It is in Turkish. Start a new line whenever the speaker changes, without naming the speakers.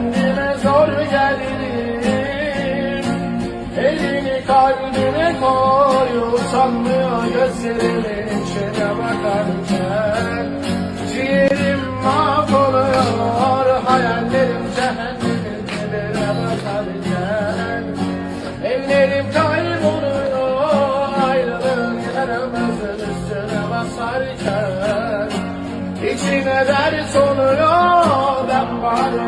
Kendime zor geldim. Elini kalbine koy Utanmıyor gözlerimin içine bakarken Ciğerim mahvoluyor Hayallerim cehennemin dibine bakarken Ellerim kayboluyor Ayrılığın yaramazın üstüne basarken İçine dert oluyor